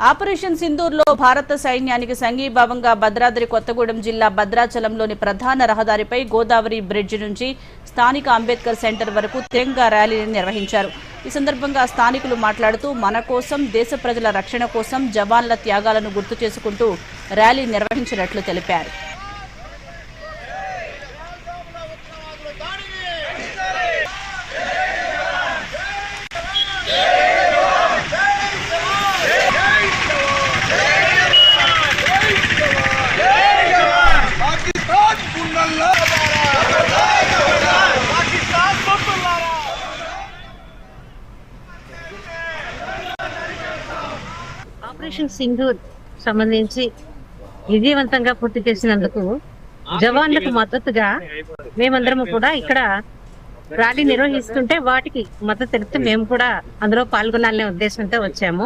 Operation సింధూర్లో భారత సైన్యానికి సంఘీభావంగా భద్రాద్రి కొత్తగూడెం జిల్లా భద్రాచలంలోని ప్రధాన రహదారిపై గోదావరి బ్రిడ్జ్ నుంచి స్థానిక అంబేద్కర్ సెంటర్ వరకు తిరంగా ర్యాలీని నిర్వహించారు. ఈ సందర్భంగా స్థానికులు మాట్లాడుతూ మన కోసం దేశ ప్రజల రక్షణ కోసం జవాన్ల త్యాగాలను గుర్తు చేసుకుంటూ ర్యాలీ నిర్వహించినట్లు తెలిపారు. ఆపరేషన్ సింధూర్ సంబంధించి విజయవంతంగా పూర్తి చేసినందుకు జవాన్లకు మద్దతుగా మేమందరము కూడా ఇక్కడ ర్యాలీ నిర్వహిస్తుంటే వాటికి మద్దతు తెలిపితే మేము కూడా అందులో పాల్గొనాలనే ఉద్దేశంతో వచ్చాము.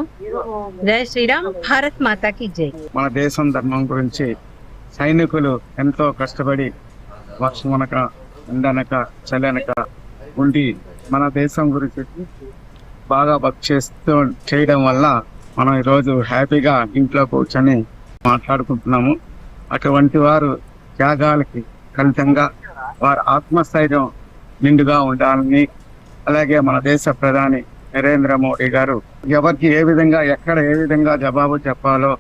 జై శ్రీరామ్ భారత్ మాతాకి జై. మన దేశం ధర్మం గురించి సైనికులు ఎంతో కష్టపడి వర్షమనక ఎండనక చలనక ఉండి మన దేశం గురించి బాగా వర్క్ చేస్తూ చేయడం వల్ల మనం ఈరోజు హ్యాపీగా ఇంట్లో కూర్చొని మాట్లాడుకుంటున్నాము. అటువంటి వారు త్యాగాలకి ఫలితంగా వారి ఆత్మస్థైర్యం నిండుగా ఉండాలని అలాగే మన దేశ ప్రధాని నరేంద్ర మోడీ గారు ఎవరికి ఏ విధంగా ఎక్కడ ఏ విధంగా జవాబు చెప్పాలో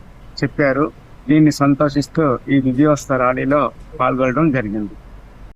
చెప్పారు. దీన్ని సంతోషిస్తూ ఈ విజయోత్సవ ర్యాలీలో పాల్గొనడం జరిగింది.